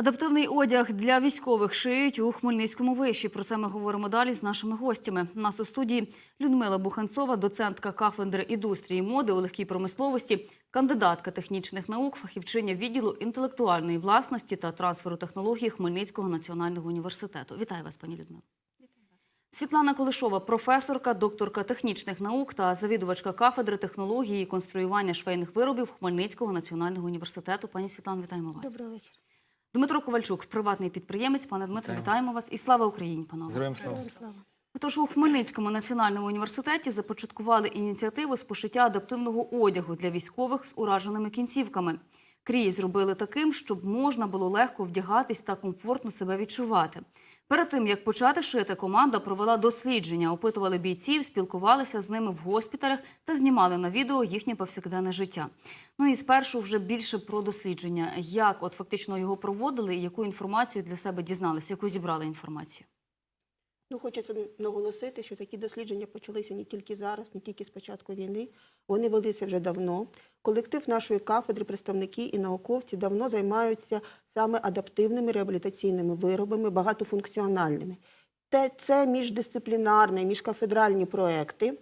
Адаптивний одяг для військових шиють у Хмельницькому виші. Про це ми говоримо далі з нашими гостями. У нас у студії Людмила Буханцова, доцентка кафедри індустрії моди у легкій промисловості, кандидатка технічних наук, фахівчиня відділу інтелектуальної власності та трансферу технологій Хмельницького національного університету. Вітаю вас, пані Людмила. Світлана Колишова, професорка, докторка технічних наук та завідувачка кафедри технології і конструювання швейних виробів Хмельницького національного університету. Пані Світлано, вітаємо вас. Добрий вечір. Дмитро Ковальчук, приватний підприємець. Пане Дмитро, Вітаємо. вас і слава Україні, панове. Героям слава. Тож у Хмельницькому національному університеті започаткували ініціативу з пошиття адаптивного одягу для військових з ураженими кінцівками. Крій зробили таким, щоб можна було легко вдягатись та комфортно себе відчувати. Перед тим як почати шити, команда провела дослідження, опитували бійців, спілкувалися з ними в госпіталях та знімали на відео їхнє повсякденне життя. Ну і спершу вже більше про дослідження, як от фактично його проводили, і яку інформацію для себе дізналися, яку зібрали інформацію. Ну, хочеться наголосити, що такі дослідження почалися не тільки зараз, не тільки з початку війни. Вони велися вже давно. Колектив нашої кафедри, представники і науковці давно займаються саме адаптивними реабілітаційними виробами, багатофункціональними. Те- Це міждисциплінарні, міжкафедральні проекти.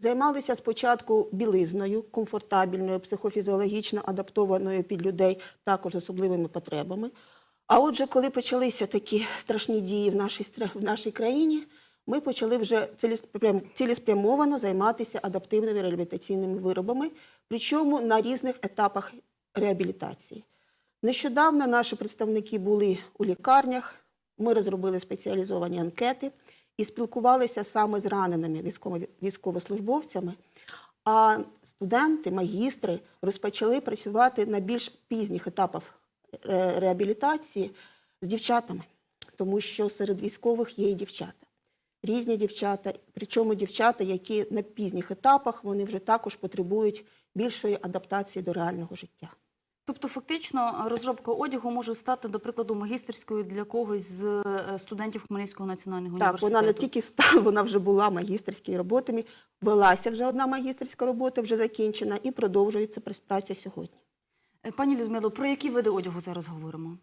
Займалися спочатку білизною, комфортабельною, психофізіологічно адаптованою під людей, також особливими потребами. А отже, коли почалися такі страшні дії в нашій, в нашій країні, ми почали вже цілеспрямовано займатися адаптивними реабілітаційними виробами, причому на різних етапах реабілітації. Нещодавно наші представники були у лікарнях, ми розробили спеціалізовані анкети і спілкувалися саме з раненими військовослужбовцями. А студенти, магістри розпочали працювати на більш пізніх етапах реабілітації з дівчатами, тому що серед військових є і дівчата. Різні дівчата, причому дівчата, які на пізніх етапах вони вже також потребують більшої адаптації до реального життя. Тобто, фактично, розробка одягу може стати, до прикладу, магістерською для когось з е, студентів Хмельницького національного Так, університету. вона не тільки стала, вона вже була магістерськими роботами, велася вже одна магістерська робота, вже закінчена, і продовжується праця сьогодні. Е, Пані Людмило, про які види одягу зараз говоримо?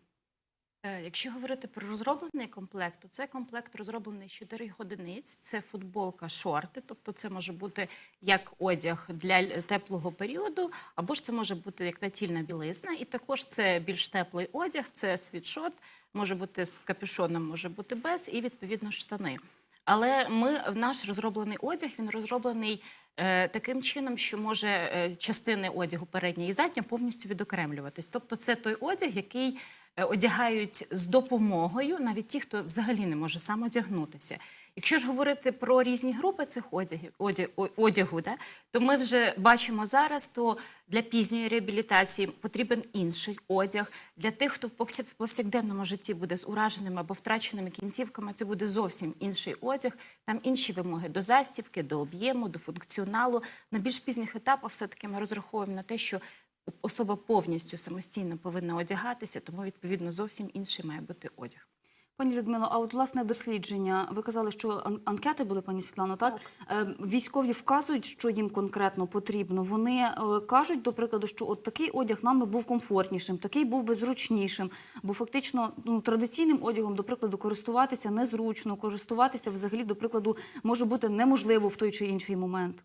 Е, Якщо говорити про розроблений комплект, то це комплект розроблений з 4 одиниць. Це футболка, шорти, тобто це може бути як одяг для теплого періоду, або ж це може бути як натільна білизна. І також це більш теплий одяг, це світшот, може бути з капюшоном, може бути без, і відповідно штани. Але ми наш розроблений одяг він розроблений е, таким чином, що може е, частини одягу передня і задня повністю відокремлюватись. Тобто, це той одяг, який е, одягають з допомогою, навіть ті, хто взагалі не може сам одягнутися. Якщо ж говорити про різні групи цих одягів, одяг, одягу, да, то ми вже бачимо зараз, то для пізньої реабілітації потрібен інший одяг. Для тих, хто в повсяк- в повсякденному житті буде з ураженими або втраченими кінцівками, це буде зовсім інший одяг. Там інші вимоги до застібки, до об'єму, до функціоналу. На більш пізніх етапах все-таки ми розраховуємо на те, що особа повністю самостійно повинна одягатися, тому відповідно зовсім інший має бути одяг. Пані Людмило, а от власне дослідження, ви казали, що ан- анкети були, пані Світлано, так? Е, Військові вказують, що їм конкретно потрібно. Вони е, кажуть, до прикладу, що от такий одяг нам би був комфортнішим, такий був би зручнішим. Бо фактично ну, традиційним одягом, до прикладу, користуватися незручно, користуватися взагалі, до прикладу, може бути неможливо в той чи інший момент.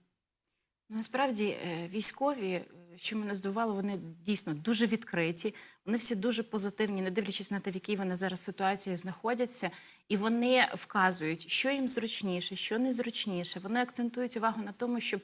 Насправді е, військові, що мене здивувало, вони дійсно дуже відкриті. Вони всі дуже позитивні, не дивлячись на те, в якій вони зараз ситуації знаходяться, і вони вказують, що їм зручніше, що незручніше. Вони акцентують увагу на тому, щоб,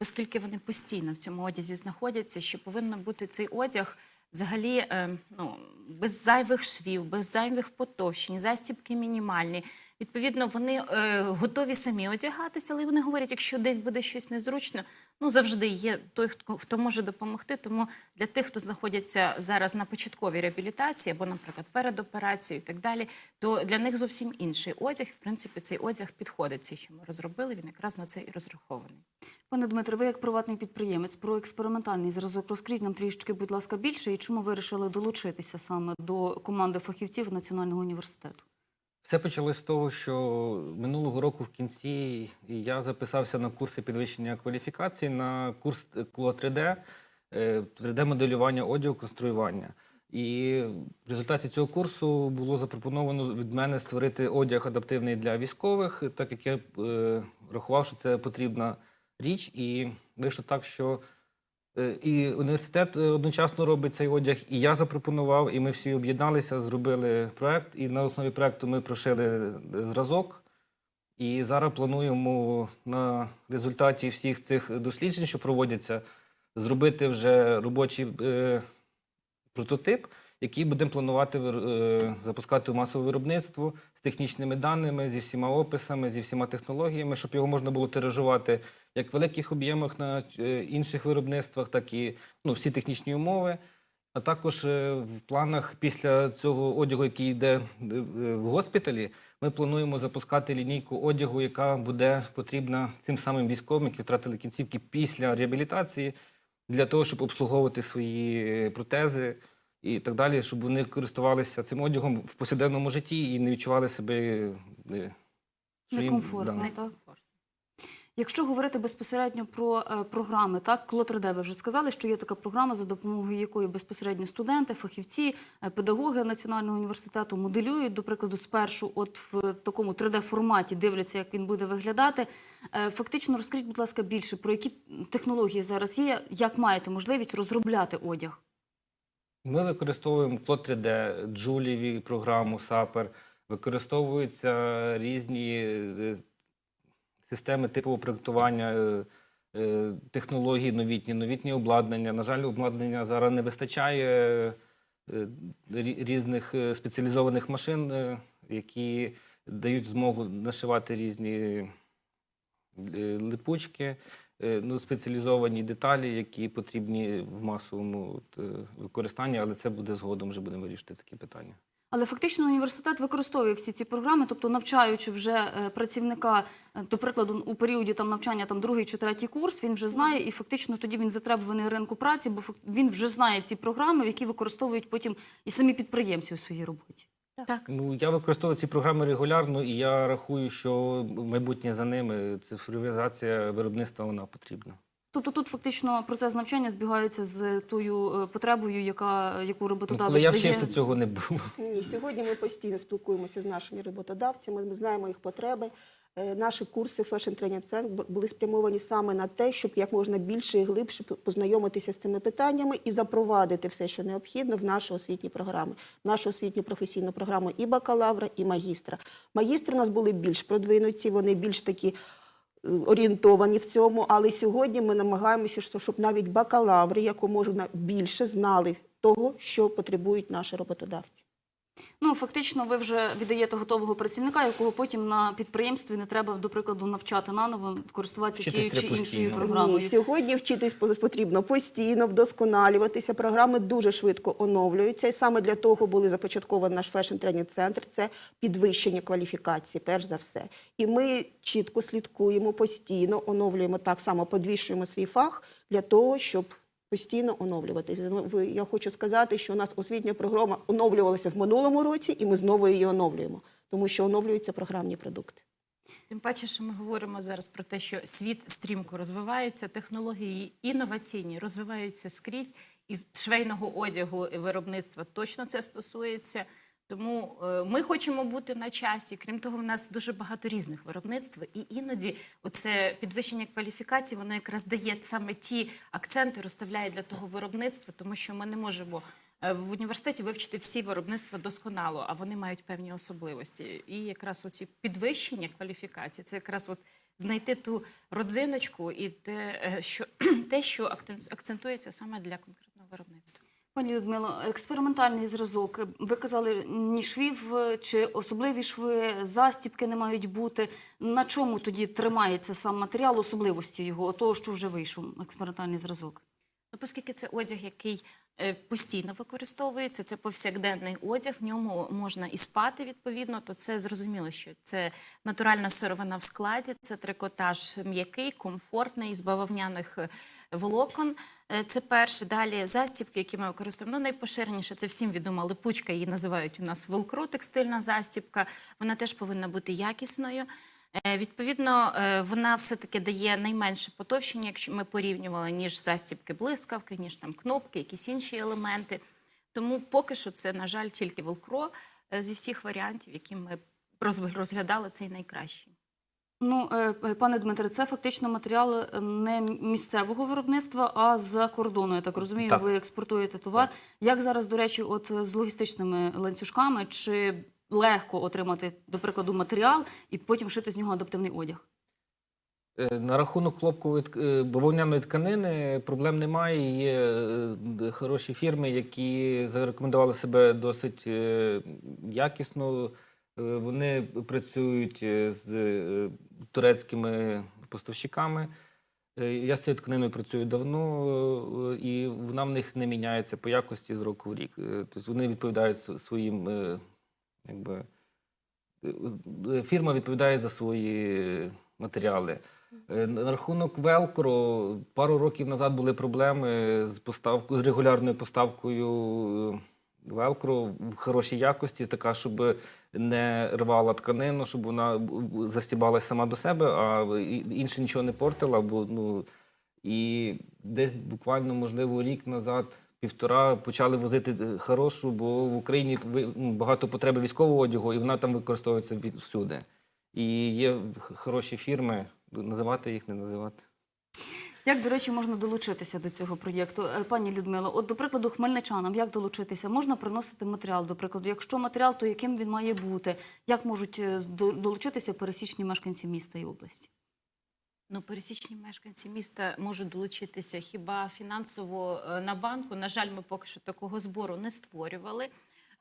оскільки вони постійно в цьому одязі знаходяться, що повинен бути цей одяг взагалі е, ну, без зайвих швів, без зайвих потовщень, застібки мінімальні. Відповідно, вони е, готові самі одягатися, але вони говорять, якщо десь буде щось незручно, ну завжди є той, хто, хто може допомогти. Тому для тих, хто знаходяться зараз на початковій реабілітації або, наприклад, перед операцією і так далі, то для них зовсім інший одяг. В принципі, цей одяг підходить, цей, що ми розробили. Він якраз на це і розрахований. Пане Дмитре, ви як приватний підприємець про експериментальний зразок розкріть нам трішечки, будь ласка, більше, і чому ви вирішили долучитися саме до команди фахівців Національного університету? Все почалось з того, що минулого року в кінці я записався на курси підвищення кваліфікації на курс КЛО 3D, 3D-моделювання одягу, конструювання. І в результаті цього курсу було запропоновано від мене створити одяг адаптивний для військових, так як я е, рахував, що це потрібна річ. І вийшло так, що е, і університет е, одночасно робить цей одяг, і я запропонував, і ми всі об'єдналися, зробили проект. І на основі проекту ми прошили е, зразок. І зараз плануємо на результаті всіх цих досліджень, що проводяться, зробити вже робочий е, прототип, який будемо планувати е, запускати в масове виробництво з технічними даними, зі всіма описами, зі всіма технологіями, щоб його можна було тиражувати як в великих об'ємах на е, інших виробництвах, так і ну, всі технічні умови. А також е, в планах після цього одягу, який йде е, в госпіталі, ми плануємо запускати лінійку одягу, яка буде потрібна цим самим військовим, які втратили кінцівки після реабілітації, для того, щоб обслуговувати свої протези і так далі, щоб вони користувалися цим одягом в повсякденному житті і не відчували себе що їм- Некомфортно, да. так? Якщо говорити безпосередньо про е, програми, так Кло 3D, ви вже сказали, що є така програма, за допомогою якої безпосередньо студенти, фахівці, е, педагоги національного університету моделюють, до прикладу, спершу, от в такому 3D форматі дивляться, як він буде виглядати. Е, Фактично, розкажіть, будь ласка, більше про які технології зараз є, як маєте можливість розробляти одяг? Ми використовуємо Plot 3D, Джуліві програму Сапер, використовуються різні системи типового проєктування, е, е, технології новітні, новітні обладнання. На жаль, обладнання зараз не вистачає е, різних спеціалізованих машин, які дають змогу нашивати різні липучки, ну, спеціалізовані деталі, які потрібні в масовому використанні, але це буде згодом, вже будемо вирішити такі питання. Але фактично університет використовує всі ці програми, тобто навчаючи вже е, працівника, е, до прикладу, у періоді там навчання там другий чи третій курс, він вже знає, і фактично тоді він затребуваний ринку праці, бо він вже знає ці програми, які використовують потім і самі підприємці у своїй роботі. Так. Ну, я використовую ці програми регулярно, і я рахую, що майбутнє за ними цифровізація виробництва вона потрібна. Тобто тут фактично процес навчання збігається з тою е, потребою, яка яку Ну, роботодавець коли я дає. вчився, цього не було. Ні, сьогодні ми постійно спілкуємося з нашими роботодавцями, ми знаємо їх потреби. Е, Наші курси Fashion Training Center були спрямовані саме на те, щоб як можна більше і глибше познайомитися з цими питаннями і запровадити все, що необхідно в нашу освітні програми, в нашу освітню професійну програму і бакалавра, і магістра. Магістри у нас були більш продвинуті, вони більш такі орієнтовані в цьому, але сьогодні ми намагаємося, що- щоб навіть бакалаври, як можна більше, знали того, що потребують наші роботодавці. Ну фактично, ви вже віддаєте готового працівника, якого потім на підприємстві не треба, до прикладу, навчати наново користуватися Вчитись тією чи іншою програмою. Ні, сьогодні вчитись по- потрібно постійно, вдосконалюватися. Програми дуже швидко оновлюються. І саме для того були започаткований наш фешн тренінг центр це підвищення кваліфікації, перш за все. І ми чітко слідкуємо, постійно оновлюємо так само, підвищуємо свій фах для того, щоб. Постійно оновлювати. Ви- Я хочу сказати, що у нас освітня програма оновлювалася в минулому році, і ми знову її оновлюємо, тому що оновлюються програмні продукти. Тим паче, що ми говоримо зараз про те, що світ стрімко розвивається, технології інноваційні розвиваються скрізь, і швейного одягу і виробництва точно це стосується. Тому е, ми хочемо бути на часі. Крім того, в нас дуже багато різних виробництв, і іноді оце підвищення кваліфікації воно якраз дає саме ті акценти, розставляє для того виробництва, тому що ми не можемо е, в університеті вивчити всі виробництва досконало, а вони мають певні особливості. І якраз оці підвищення кваліфікації це якраз от знайти ту родзиночку і те, е, що те, що акцентується саме для конкретного виробництва. Пані Людмило, експериментальний зразок. Ви казали, ні швів чи особливі шви, застібки не мають бути. На чому тоді тримається сам матеріал, особливості його, того, що вже вийшов експериментальний зразок? Ну, оскільки це одяг, який е, постійно використовується, це повсякденний одяг, в ньому можна і спати відповідно, то це зрозуміло, що це натуральна сировина в складі, це трикотаж м'який, комфортний, з бавовняних е, волокон. Е, Це перше. Далі застібки, які ми використовуємо. Ну, найпоширеніше це всім відома липучка, її називають у нас велкро, текстильна застібка. Вона теж повинна бути якісною. Е, Відповідно, е, вона все-таки дає найменше потовщення, якщо ми порівнювали, ніж застібки блискавки, ніж там кнопки, якісь інші елементи. Тому поки що це, на жаль, тільки Велкро е, зі всіх варіантів, які ми роз- розглядали, цей найкращий. Ну, е, пане Дмитре, це фактично матеріал е, не місцевого виробництва, а з кордону. Я так розумію, Так. ви експортуєте товар. Як зараз, до речі, от е, з логістичними ланцюжками, чи легко отримати, до прикладу, матеріал і потім шити з нього адаптивний одяг? На рахунок хлопкової бавовняної тканини проблем немає. Є хороші фірми, які зарекомендували себе досить якісно. Е, Вони працюють е, з е, турецькими поставщиками. Я з цією тканиною працюю давно, і вона в них не міняється по якості з року в рік. Тобто вони відповідають своїм, якби, фірма відповідає за свої матеріали. На рахунок Велкро пару років назад були проблеми з поставкою з регулярною поставкою Велкро в хорошій якості, така, щоб не рвала тканину, щоб вона застібалась сама до себе, а інше нічого не портила. Бо ну і десь буквально, можливо, рік назад. Півтора почали возити е, хорошу, бо в Україні ну, багато потреби військового одягу, і вона там використовується всюди. І є хороші фірми, називати їх, не називати. Як, до речі, можна долучитися до цього проєкту? Е, Пані Людмило, от, до прикладу, хмельничанам, як долучитися? Можна приносити матеріал, до прикладу. Якщо матеріал, то яким він має бути? Як можуть е, долучитися пересічні мешканці міста і області? Ну, пересічні мешканці міста можуть долучитися хіба фінансово е, на банку. На жаль, ми поки що такого збору не створювали.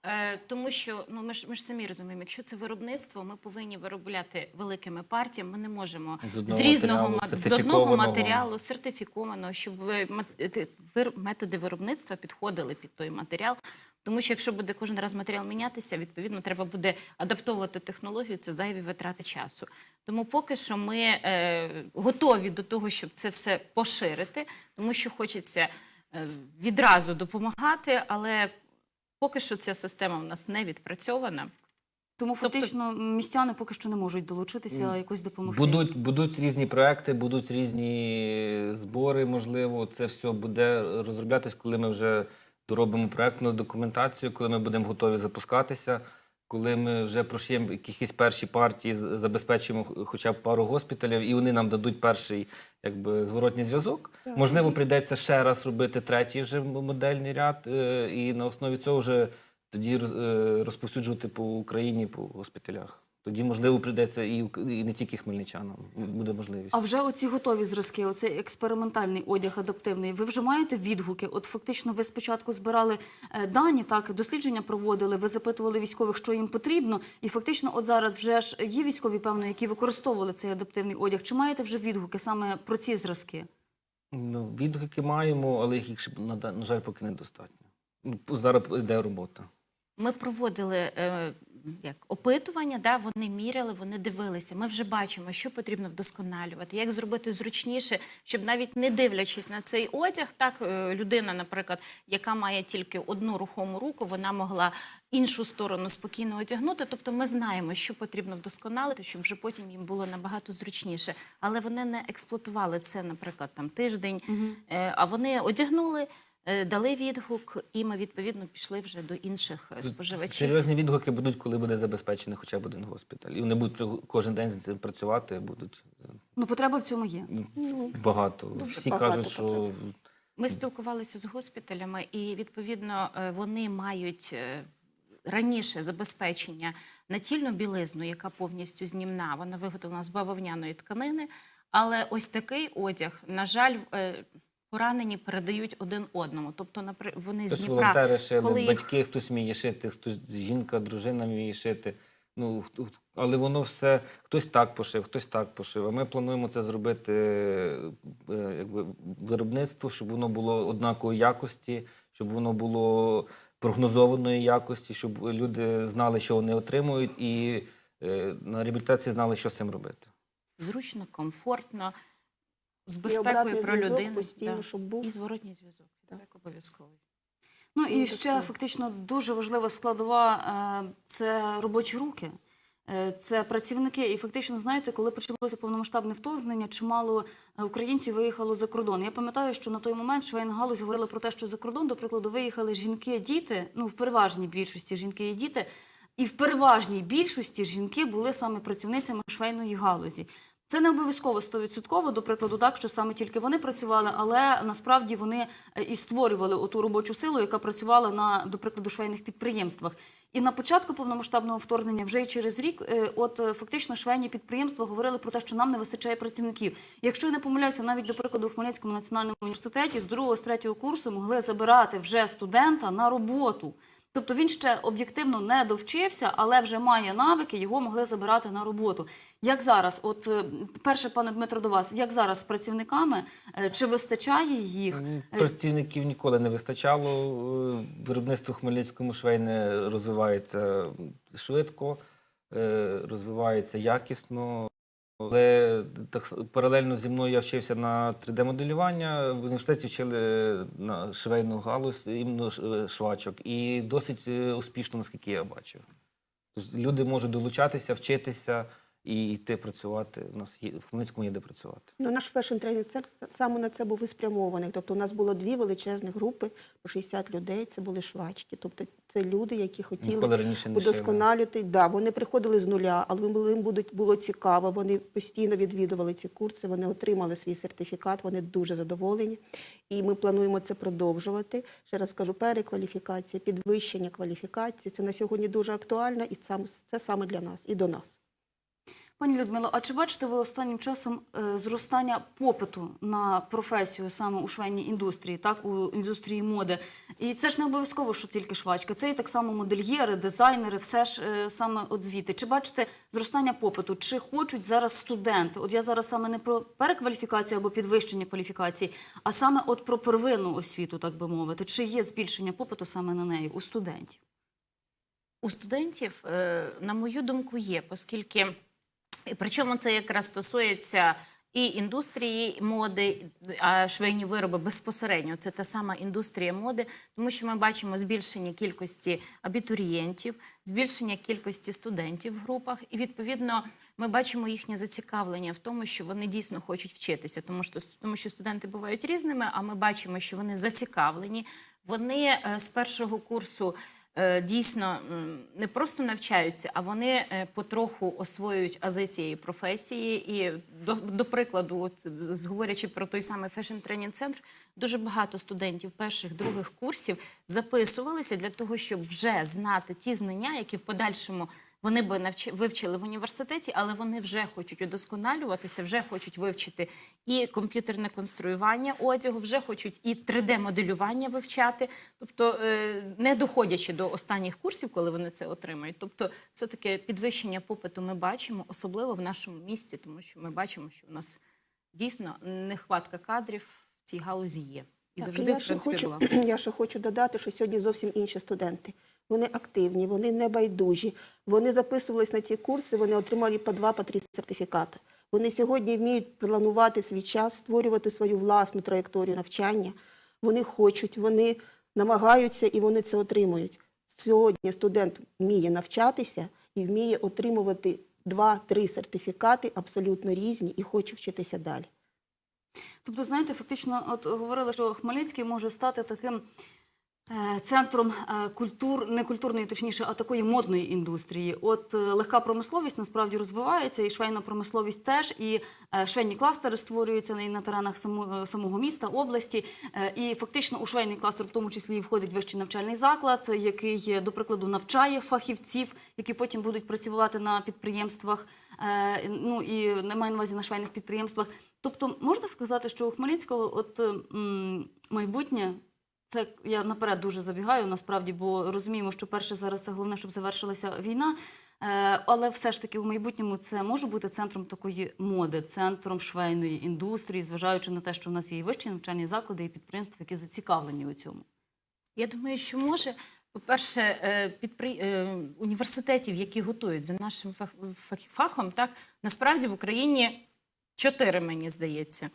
Е, Тому що ну ми ж ми ж самі розуміємо, якщо це виробництво, ми повинні виробляти великими партіями. Ми не можемо З одного з різного матеріалу, з одного матеріалу сертифіковано, щоб ви- ти- методи виробництва підходили під той матеріал. Тому що якщо буде кожен раз матеріал мінятися, відповідно треба буде адаптовувати технологію. Це зайві витрати часу. Тому поки що ми е, готові до того, щоб це все поширити, тому що хочеться е, відразу допомагати, але поки що ця система в нас не відпрацьована. Тому Тобто- фактично містяни поки що не можуть долучитися, якось допомогти. Будуть, будуть різні проекти, будуть різні збори, можливо. Це все буде розроблятись, коли ми вже доробимо проектну документацію, коли ми будемо готові запускатися, коли ми вже прошиємо якісь перші партії, забезпечимо хоча б пару госпіталів, і вони нам дадуть перший якби, зворотній зв'язок. Так, Можливо, прийдеться ще раз робити третій вже модельний ряд, е, і на основі цього вже тоді е, розповсюджувати по Україні, по госпіталях. Тоді, можливо, прийдеться і, і не тільки хмельничанам. Буде можливість. А вже оці готові зразки, оцей експериментальний одяг адаптивний. Ви вже маєте відгуки? От фактично, ви спочатку збирали е, дані, так дослідження проводили. Ви запитували військових, що їм потрібно, і фактично, от зараз вже ж є військові, певно, які використовували цей адаптивний одяг. Чи маєте вже відгуки саме про ці зразки? Ну, відгуки маємо, але їх ще, на, жаль, поки недостатньо. Ну, Зараз йде робота. Ми проводили е, як опитування, да, вони міряли, вони дивилися. Ми вже бачимо, що потрібно вдосконалювати, як зробити зручніше, щоб навіть не дивлячись на цей одяг, так е, людина, наприклад, яка має тільки одну рухому руку, вона могла іншу сторону спокійно одягнути. Тобто, ми знаємо, що потрібно вдосконалити, щоб вже потім їм було набагато зручніше. Але вони не експлуатували це, наприклад, там тиждень, е, а вони одягнули. Е, Дали відгук, і ми відповідно пішли вже до інших е, споживачів. Серйозні відгуки будуть, коли буде забезпечений хоча б один госпіталь. І вони будуть кожен день з цим працювати, будуть е, Ну, потреба в цьому є. ну, багато. дуже Всі багато кажуть, що. Ми спілкувалися з госпіталями, і відповідно вони мають раніше забезпечення натільну білизну, яка повністю знімна. Вона виготовлена з бавовняної тканини. Але ось такий одяг, на жаль, поранені передають один одному. Тобто, напри- вони з Дніпра, волонтери шили, коли їх батьки хтось вміє шити, хтось жінка, дружина вміє шити. Ну, але воно все хтось так пошив, хтось так пошив. А ми плануємо це зробити е, якби, виробництво, щоб воно було однакової якості, щоб воно було прогнозованої якості, щоб люди знали, що вони отримують, і е, на реабілітації знали, що з цим робити. зручно, комфортно, з безпекою про людину. постійно, да. щоб був. І зворотній зв'язок. Так. Так, обов'язково. Ну Ну, і ще фактично дуже важлива складова е, це робочі руки. Е, Це працівники, і фактично, знаєте, коли почалося повномасштабне вторгнення, чимало е, українців виїхало за кордон. Я пам'ятаю, що на той момент швейна галузь говорила про те, що за кордон, до прикладу, виїхали жінки, діти, ну в переважній більшості жінки і діти, і в переважній більшості жінки були саме працівницями швейної галузі. Це не обов'язково стовідсотково, до прикладу, так що саме тільки вони працювали, але насправді вони е, і створювали оту робочу силу, яка працювала на, до прикладу, швейних підприємствах. І на початку повномасштабного вторгнення, вже й через рік, е, от е, фактично швейні підприємства говорили про те, що нам не вистачає працівників. Якщо я не помиляюся, навіть до прикладу в Хмельницькому національному університеті з другого з третього курсу могли забирати вже студента на роботу. Тобто він ще об'єктивно не довчився, але вже має навики, його могли забирати на роботу. Як зараз, от е, перше, пане Дмитро, до вас, як зараз з працівниками, Е, чи вистачає їх? Е, Працівників ніколи не вистачало. Виробництво Хмельницькому швейне розвивається швидко, розвивається якісно. Але так паралельно зі мною я вчився на 3D-моделювання. В університеті вчили на швейну галузь, іменно е, швачок. І досить е, успішно, наскільки я бачив. Тобто люди можуть долучатися, вчитися і йти працювати. У нас є в Хмельницькому є де працювати. Ну, наш фешн тренінг центр саме на це був і спрямований. Тобто у нас було дві величезні групи по 60 людей. Це були швачки. Тобто це люди, які хотіли удосконалювати. Да, вони приходили з нуля, але їм будуть- було цікаво. Вони постійно відвідували ці курси, вони отримали свій сертифікат, вони дуже задоволені. І ми плануємо це продовжувати. Ще раз кажу, перекваліфікація, підвищення кваліфікації. Це на сьогодні дуже актуально, і це саме для нас і до нас. Пані Людмило, а чи бачите ви останнім часом е, зростання попиту на професію саме у швейній індустрії, так у індустрії моди? І це ж не обов'язково, що тільки швачка, це і так само модельєри, дизайнери, все ж е, саме от звідти. Чи бачите зростання попиту? Чи хочуть зараз студенти? От я зараз саме не про перекваліфікацію або підвищення кваліфікації, а саме от про первинну освіту, так би мовити. Чи є збільшення попиту саме на неї у студентів? У студентів, е, на мою думку, є, оскільки і причому це якраз стосується і індустрії моди, а швейні вироби безпосередньо це та сама індустрія моди, тому що ми бачимо збільшення кількості абітурієнтів, збільшення кількості студентів в групах, і відповідно. Ми бачимо їхнє зацікавлення в тому, що вони дійсно хочуть вчитися, тому що тому що студенти бувають різними. А ми бачимо, що вони зацікавлені. Вони е, з першого курсу дійсно не просто навчаються, а вони е, потроху освоюють ази цієї професії. І до, до прикладу, от говорячи про той самий фешн тренінг центр, дуже багато студентів перших других курсів записувалися для того, щоб вже знати ті знання, які в подальшому. Вони би навчи, вивчили в університеті, але вони вже хочуть удосконалюватися, вже хочуть вивчити і комп'ютерне конструювання одягу, вже хочуть і 3D-моделювання вивчати, тобто е, не доходячи до останніх курсів, коли вони це отримають. Тобто, все таки підвищення попиту ми бачимо, особливо в нашому місті, тому що ми бачимо, що у нас дійсно нехватка кадрів в цій галузі є. І Так, завжди, я в ще принципі, хочу, була. Я ще хочу додати, що сьогодні зовсім інші студенти. Вони активні, вони небайдужі. Вони записувались на ці курси, вони отримали по два, по три сертифікати. Вони сьогодні вміють планувати свій час, створювати свою власну траєкторію навчання. Вони хочуть, вони намагаються і вони це отримують. Сьогодні студент вміє навчатися і вміє отримувати два-три сертифікати абсолютно різні і хоче вчитися далі. Тобто, знаєте, фактично, от говорили, що Хмельницький може стати таким центром е, культур, не культурної, точніше, а такої модної індустрії. От е, легка промисловість насправді розвивається, і швейна промисловість теж, і е, швейні кластери створюються на теренах е, самого міста, області. Е, І фактично у швейний кластер в тому числі входить вищий навчальний заклад, який, е, до прикладу, навчає фахівців, які потім будуть працювати на підприємствах. Е, Ну і не маю на увазі на швейних підприємствах. Тобто можна сказати, що у Хмельницького от е, майбутнє. Це я наперед дуже забігаю, насправді, бо розуміємо, що перше зараз це головне, щоб завершилася війна. Е, але все ж таки у майбутньому це може бути центром такої моди, центром швейної індустрії, зважаючи на те, що в нас є і вищі навчальні заклади, і підприємства, які зацікавлені у цьому. Я думаю, що може. По-перше, е, підпри... е, університетів, які готують за нашим фах... фах- фахом, так насправді в Україні чотири, мені здається.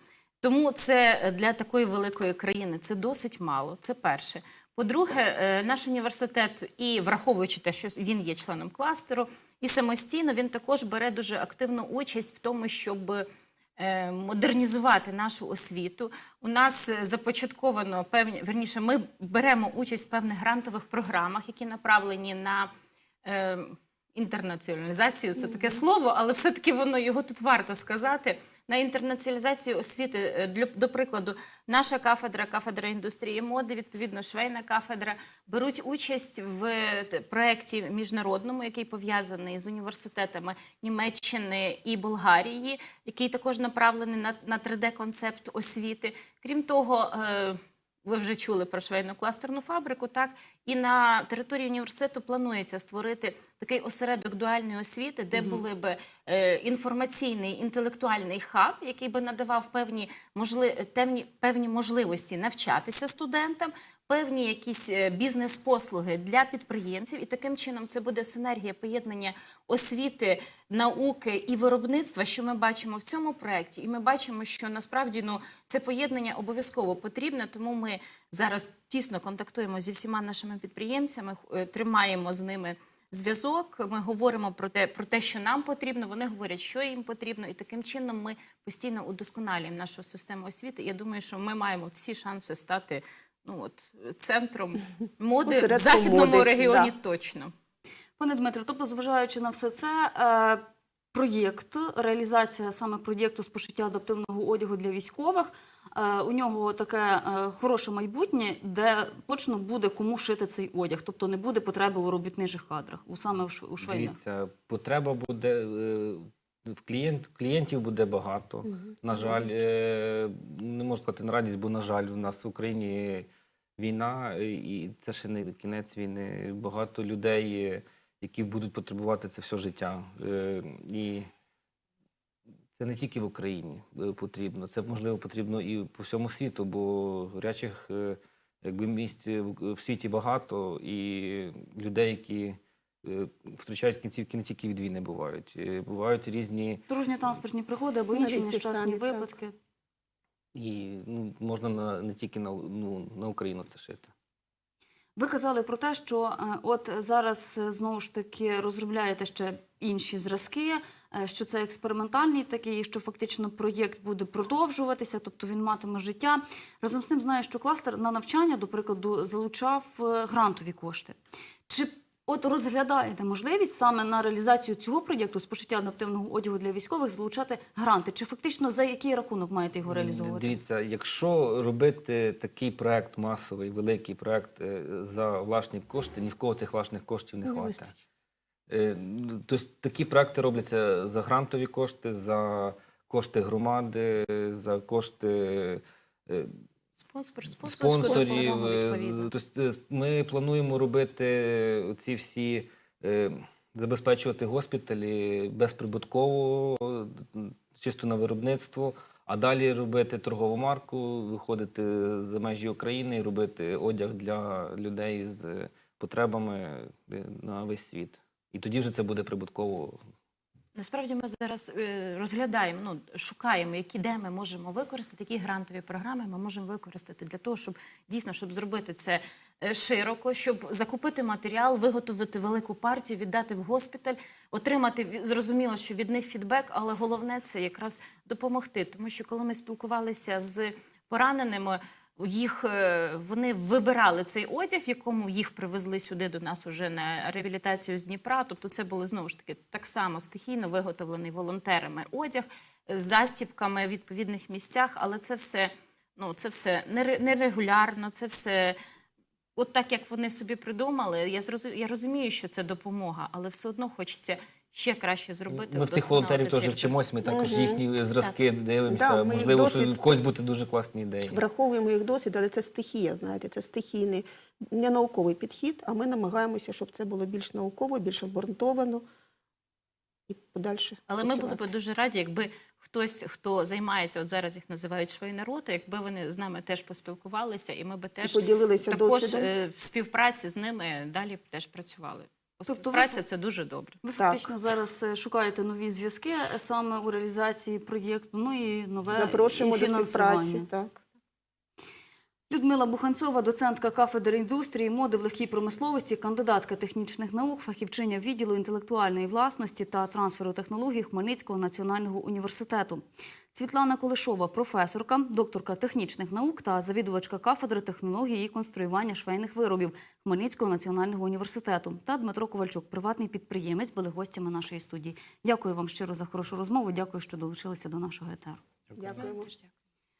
Тому це для такої великої країни це досить мало. Це перше. По-друге, е, наш університет, і враховуючи те, що він є членом кластеру, і самостійно він також бере дуже активну участь в тому, щоб е, модернізувати нашу освіту. У нас е, започатковано певні верніше, ми беремо участь в певних грантових програмах, які направлені на. Е, Інтернаціоналізацію це таке слово, але все-таки воно його тут варто сказати. На інтернаціоналізацію освіти, е, для до прикладу, наша кафедра, кафедра індустрії моди, відповідно, швейна кафедра беруть участь в проєкті міжнародному, який пов'язаний з університетами Німеччини і Болгарії, який також направлений на, на 3D-концепт освіти. Крім того, е, ви вже чули про швейну кластерну фабрику, так і на території університету планується створити такий осередок дуальної освіти, де були би е, інформаційний інтелектуальний хаб, який би надавав певні можли, темні, певні можливості навчатися студентам. Певні якісь е, бізнес-послуги для підприємців, і таким чином це буде синергія поєднання освіти, науки і виробництва, що ми бачимо в цьому проєкті. І ми бачимо, що насправді ну це поєднання обов'язково потрібне. Тому ми зараз тісно контактуємо зі всіма нашими підприємцями, е, тримаємо з ними зв'язок. Ми говоримо про те, про те, що нам потрібно. Вони говорять, що їм потрібно, і таким чином ми постійно удосконалюємо нашу систему освіти. Я думаю, що ми маємо всі шанси стати ну от центром моди в західному моди, регіоні. да. Точно. Пане Дмитро, тобто, зважаючи на все це, е, проєкт, реалізація саме проєкту з пошиття адаптивного одягу для військових, е, у нього таке е, хороше майбутнє, де точно буде кому шити цей одяг, тобто не буде потреби у робітничих кадрах, у саме у шв- у швейних. Дивіться, потреба буде е, в клієнт, клієнтів буде багато. На жаль, е, не можу сказати на радість, бо на жаль, у нас в Україні війна, е, і це ще не кінець війни. Багато людей, е, які будуть потребувати це все життя. Е, І це не тільки в Україні потрібно, це можливо потрібно і по всьому світу, бо гарячих якби місць в світі багато, і людей, які втрачають кінцівки не тільки від війни бувають. Бувають різні, Дорожні транспортні пригоди або інші ті нещасні самі, так. І ну, можна на, не тільки на, ну, на Україну це шити. Ви казали про те, що е, от зараз е, знову ж таки розробляєте ще інші зразки, е, що це експериментальний такий, що фактично проєкт буде продовжуватися, тобто він матиме життя. Разом з тим знаю, що кластер на навчання, до прикладу, залучав грантові кошти. Чи от розглядаєте можливість саме на реалізацію цього проєкту з пошиття адаптивного одягу для військових залучати гранти? Чи фактично за який рахунок маєте його реалізовувати? Дивіться, якщо робити такий проект масовий, великий проект е, за власні кошти, ні в кого цих власних коштів не Не. Е, Тобто такі проекти робляться за грантові кошти, за кошти громади, за кошти е, Спонсор, спонсорську спонсорів. допомогу, е, відповідно. Тобто е, ми плануємо робити ці всі, е, забезпечувати госпіталі безприбутково, е, чисто на виробництво, а далі робити торгову марку, виходити за межі України і робити одяг для людей з потребами е, на весь світ. І тоді вже це буде прибутково Насправді ми зараз е, розглядаємо, ну шукаємо, які де ми можемо використати, які грантові програми ми можемо використати для того, щоб дійсно щоб зробити це е, широко, щоб закупити матеріал, виготовити велику партію, віддати в госпіталь, отримати зрозуміло, що від них фідбек, але головне це якраз допомогти. Тому що коли ми спілкувалися з пораненими. Їх е, вони вибирали цей одяг, в якому їх привезли сюди до нас уже на реабілітацію з Дніпра. Тобто, це були знову ж таки так само стихійно виготовлений волонтерами одяг з застібками в відповідних місцях, але це все ну це все нерегулярно, це все. От так як вони собі придумали, я зрозу... я розумію, що це допомога, але все одно хочеться ще краще зробити. Ми в тих волонтерів теж вчимось, ми також Мгм. їхні зразки дивимося. Да, ми їх Можливо, що досвід- в когось бути дуже класні ідеї. Враховуємо їх досвід, але це стихія, знаєте, це стихійний, не науковий підхід, а ми намагаємося, щоб це було більш науково, більш обґрунтовано і подальше. Але ми були працювати. б дуже раді, якби хтось, хто займається, от зараз їх називають швейна рота, якби вони з нами теж поспілкувалися, і ми би теж поділилися також досвідом. е, в співпраці з ними далі б теж працювали. Тобто ви- це дуже добре. Ви Так. фактично зараз е, шукаєте нові зв'язки е, саме у реалізації проєкту, ну і нове Запрошуємо і до співпраці. Так. Людмила Буханцова, доцентка кафедри індустрії, моди в легкій промисловості, кандидатка технічних наук, фахівчиня відділу інтелектуальної власності та трансферу технологій Хмельницького національного університету. Світлана Колешова, професорка, докторка технічних наук та завідувачка кафедри технології і конструювання швейних виробів Хмельницького національного університету. Та Дмитро Ковальчук, приватний підприємець, були гостями нашої студії. Дякую вам щиро за хорошу розмову. Дякую, що долучилися до нашого етеру. Дякую.